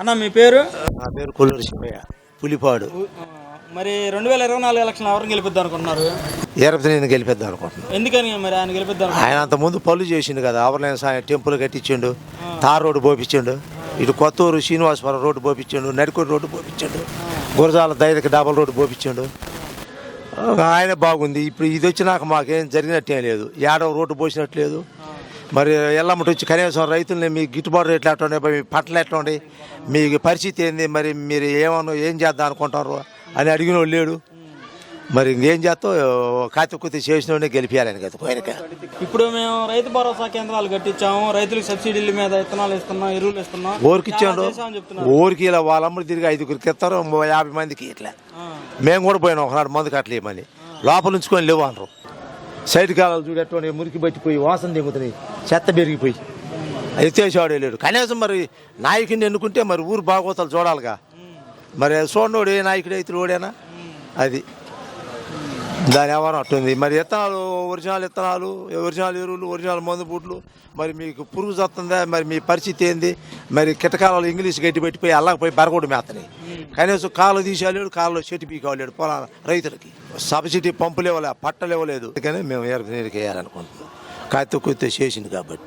అన్న మీ పేరు? నా పేరు కొల్లూరు శివయ్య. పులిపాడు. మరి రెండు వేల ఇరవై నాలుగు ఎలక్షన్ ఎవరిని గెలిపిద్దాం అనుకుంటున్నారు? ఏరపతి నేను గెలిపిద్దాం అనుకుంటున్నాను. ఎందుకని మరి ఆయన గెలిపిద్దాం ఆయన అంత ముందు పనులు చేసిండు కదా ఆవర్లైన సాయం టెంపుల్ కట్టించిండు తార్ రోడ్డు పోపించిండు ఇటు కొత్తూరు శ్రీనివాసపురం రోడ్డు పోపించిండు నడికోటి రోడ్డు పోపించిండు గురజాల దైదకి డబల్ రోడ్డు పోపించిండు ఆయన బాగుంది. ఇప్పుడు ఇది వచ్చినాక మాకేం జరిగినట్టేం లేదు. ఏడవ రోడ్డు పోసినట్లేదు మరి ఎల్లమ్మటి వచ్చి కనీసం రైతుల్ని మీ గిట్టుబాటు రేట్లు ఎట్లా ఉన్నాయి మీ పంటలు ఎట్లా ఉన్నాయి మీ పరిస్థితి ఏంది మరి మీరు ఏమన్నా ఏం చేద్దాం అనుకుంటారు అని అడిగిన వాళ్ళు లేడు. మరి ఇంకేం చేస్తావు? కాతి కుత్తి చేసిన వాడిని గెలిపించాలని కదా పోయినక. ఇప్పుడు మేము రైతు భరోసా కేంద్రాలు కట్టించాము రైతులకు సబ్సిడీల మీద విత్తనాలు ఇస్తున్నాం ఎరువులు ఇస్తున్నాం. ఊరికి ఇచ్చాడు. ఊరికి ఇలా వాళ్ళమ్మడి తిరిగి ఐదుగురికి ఇస్తారు యాభై మందికి ఇట్లా. మేము కూడా పోయినాం ఒకనాడు మందుకు అట్లా ఇవ్వమని లోపల ఉంచుకొని లేవు అనరు సైడ్ కాలాలు చూడేటువంటి మురికి పట్టిపోయి వాసన దిగుతున్నాయి చెత్త పెరిగిపోయి ఎత్తేసేవాడే లేడు. కనీసం మరి నాయకుడిని ఎన్నుకుంటే మరి ఊరు బాగోతాలు చూడాలిగా. మరి చూడనోడు ఏ నాయకుడు అయితే ఓడేనా అది. దాని వ్యవహారం అట్టుంది. మరి విత్తనాలు ఒరిజినల్ విత్తనాలు ఒరిజినల్ ఎరువులు ఒరిజినల్ మందు బూట్లు మరి మీకు పురుగు చస్తుందా? మరి మీ పరిస్థితి ఏంది? మరి కిటకాలలో ఇంగ్లీష్ గట్టి పెట్టిపోయి అల్లకపోయి బరగొడు మేతని కనీసం కాలు తీసేయలేడు కాళ్ళు చెట్టు పీకోలేడు పొలాల రైతులకి. సబ్సిడీ పంపులు ఇవ్వలే పట్టలు ఇవ్వలేదు అందుకని మేము నీరుకి వేయాలనుకుంటున్నాం కాస్త కొత్త చేసింది కాబట్టి.